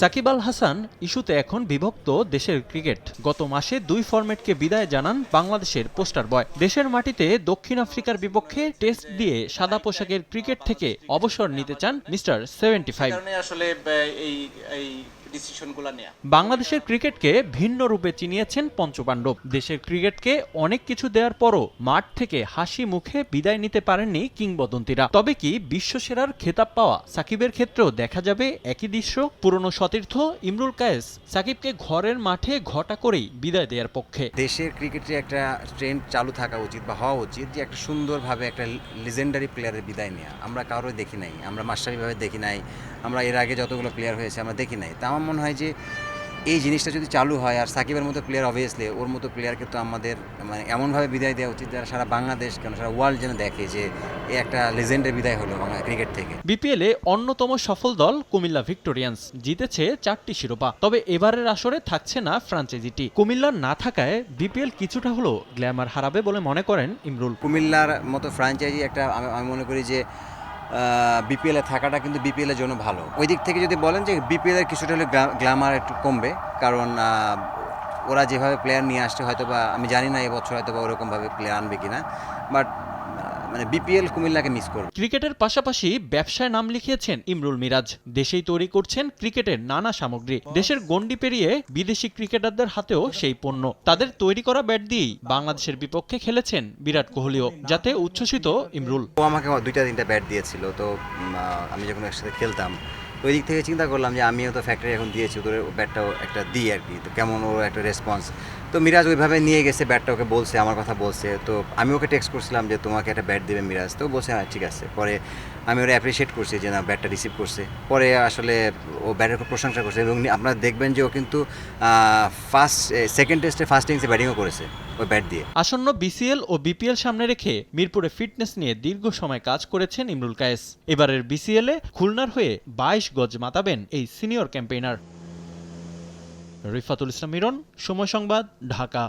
সাকিব আল হাসান ইস্যুতে এখন বিভক্ত দেশের ক্রিকেট। গত মাসে দুই ফরম্যাটকে বিদায় জানান বাংলাদেশের পোস্টার বয়। দেশের মাটিতে দক্ষিণ আফ্রিকার বিপক্ষে টেস্ট দিয়ে সাদা পোশাকের ক্রিকেট থেকে অবসর নিতে চান মিস্টার সেভেন্টি ফাইভ। আসলে এই ডিসিশনগুলো নেওয়া বাংলাদেশের ক্রিকেটকে ভিন্ন রূপে চিনিয়েছেন পঞ্চপাণ্ডব। দেশের ক্রিকেটকে অনেক কিছু দেওয়ার পরও মাঠ থেকে হাসি মুখে বিদায় নিতে পারেননি কিংবদন্তিরা। তবে কি বিশ্বসেরার খেতাব পাওয়া সাকিবের ক্ষেত্রেও দেখা যাবে একই দৃশ্য? পুরনো সতীর্থ ইমরুল কায়েস সাকিবকে ঘরের মাঠে ঘটা করেই বিদায় দেওয়ার পক্ষে। দেশের ক্রিকেটে একটা ট্রেন্ড চালু থাকা উচিত বা হওয়া উচিত যে একটা সুন্দরভাবে একটা লিজেন্ডারি প্লেয়ারের বিদায় নেওয়া আমরা কারোই দেখি নাই আমরা মাস্টারিভাবে দেখি নাই আমরা এর আগে যতগুলো প্লেয়ার হয়েছে আমরা দেখি নাই। তা আমার মনে হয় যে এই জিনিসটা যদি চালু হয় আর সাকিবের মতো প্লেয়ার অবভিয়াসলি ওর মতো প্লেয়ারকে তো আমাদের মানে এমনভাবে বিদায় দেওয়া উচিত যারা সারা বাংলাদেশ কেন সারা ওয়ার্ল্ড যেন দেখে যে এ একটা লেজেন্ডের বিদায় হলো বাংলা ক্রিকেট থেকে। বিপিএলে অন্যতম সফল দল কুমিল্লা ভিক্টোরিয়ান্স জিতেছে চারটি শিরোপা। তবে এবারের আসরে থাকছে না ফ্রাঞ্চাইজিটি কুমিল্লার না থাকায় বিপিএল কিছুটা হলো গ্ল্যামার হারাবে বলে মনে করেন ইমরুল। কুমিল্লার মতো ফ্রাঞ্চাইজি একটা আমি আমি মনে করি যে বিপিএলে থাকাটা কিন্তু বিপিএলের জন্য ভালো। ওই দিক থেকে যদি বলেন যে বিপিএলের কিছুটা হলে গ্ল্যামার একটু কমবে, কারণ ওরা যেভাবে প্লেয়ার নিয়ে আসছে হয়তো বা আমি জানি না এবছর হয়তো বা ওরকমভাবে প্লেয়ার আনবে কিনা বাট মানে বিপিএল কুমিল্লাকে মিস করবে। ক্রিকেটের পাশাপাশি ব্যবসায় নাম লিখিয়েছেন ইমরুল মিরাজ। দেশেই তৈরি করছেন ক্রিকেটের নানা সামগ্রী। দেশের গণ্ডি পেরিয়ে বিদেশি ক্রিকেটারদের হাতেও সেই পণ্য। তাদের তৈরি করা ব্যাট দিয়েই বাংলাদেশের বিপক্ষে খেলেছেন বিরাট কোহলিও যাতে উচ্ছ্বসিত ইমরুল। ও আমাকে দুইটা তিনটা ব্যাট দিয়েছিল তো আমি যখন একসাথে খেলতাম ওই দিক থেকে চিন্তা করলাম যে আমিও তো ফ্যাক্টরি এখন দিয়েছি ওদের ব্যাটটাও একটা দিই আর কি। তো কেমন ওর একটা রেসপন্স তো মিরাজ ওইভাবে নিয়ে গেছে ব্যাটটা ওকে বলছে, আমার কথা বলছে। তো আমি ওকে টেক্সট করছিলাম যে তোমাকে একটা ব্যাট দেবে মিরাজ। তো বলছে হ্যাঁ ঠিক আছে। পরে আমি ওরা অ্যাপ্রিসিয়েট করছি যে না ব্যাটটা রিসিভ করছে। পরে আসলে ও ব্যাটের খুব প্রশংসা করছে এবং আপনারা দেখবেন যে ও কিন্তু ফার্স্ট সেকেন্ড টেস্টে ফার্স্ট ইনিংসে ব্যাটিংও করেছে ওই ব্যাট দিয়ে। আসন্ন বিসিএল ও বিপিএল সামনে রেখে মিরপুরে ফিটনেস নিয়ে দীর্ঘ সময় কাজ করেছেন ইমরুল কায়েস। এবারের বিসিএলে খুলনার হয়ে বাইশ গজ মাতাবেন এই সিনিয়র ক্যাম্পেইনার রিফাতুল ইসলাম মিরন, সময় সংবাদ, ঢাকা।